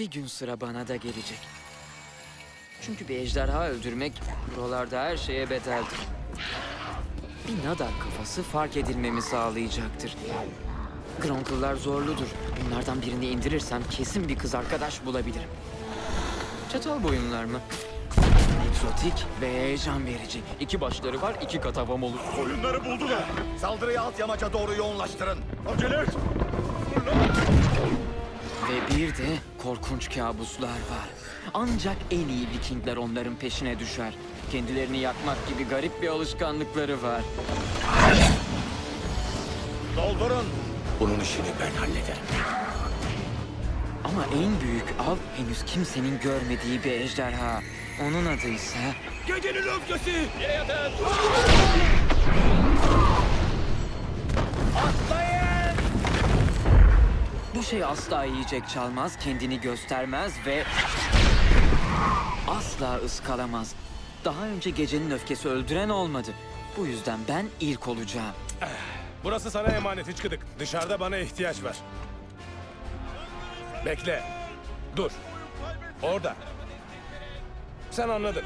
Bir gün sıra bana da gelecek. Çünkü bir ejderha öldürmek buralarda her şeye bedeldir. Bir nadar kafası fark edilmemi sağlayacaktır. Gronkle'lar zorludur. Bunlardan birini indirirsem kesin bir kız arkadaş bulabilirim. Çatal boyunlar mı? Egzotik ve heyecan verici. İki başları var, iki kat havam olur. Oyunları buldular. Saldırıyı alt yamaca doğru yoğunlaştırın. Acele et. Ve bir de korkunç kabuslar var. Ancak en iyi Vikingler onların peşine düşer. Kendilerini yakmak gibi garip bir alışkanlıkları var. Doldurun. Bunun işini ben hallederim. Ama en büyük av henüz kimsenin görmediği bir ejderha. Onun adı ise Gecenin öfkesi. bu şey asla yiyecek çalmaz, kendini göstermez ve asla ıskalamaz. Daha önce gecenin öfkesi öldüren olmadı. Bu yüzden ben ilk olacağım. Burası sana emanet hiç gıdık. Dışarıda bana ihtiyaç var. Bekle. Dur. Orada. Sen anladın.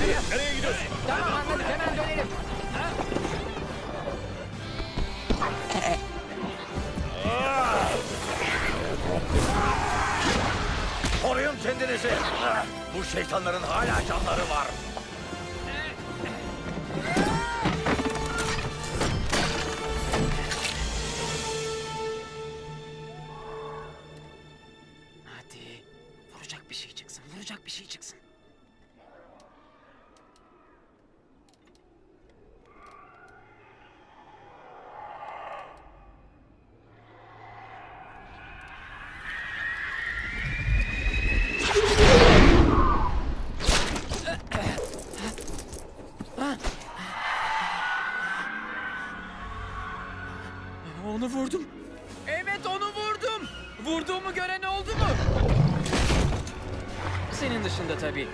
Nereye, nereye gidiyorsun? Tamam anladık hemen dönelim. Koruyun kendinizi. Bu şeytanların hala canları var. Hadi vuracak bir şey çıksın, vuracak bir şey çıksın. Onu vurdum. Evet onu vurdum. Vurduğumu gören oldu mu? Senin dışında tabii.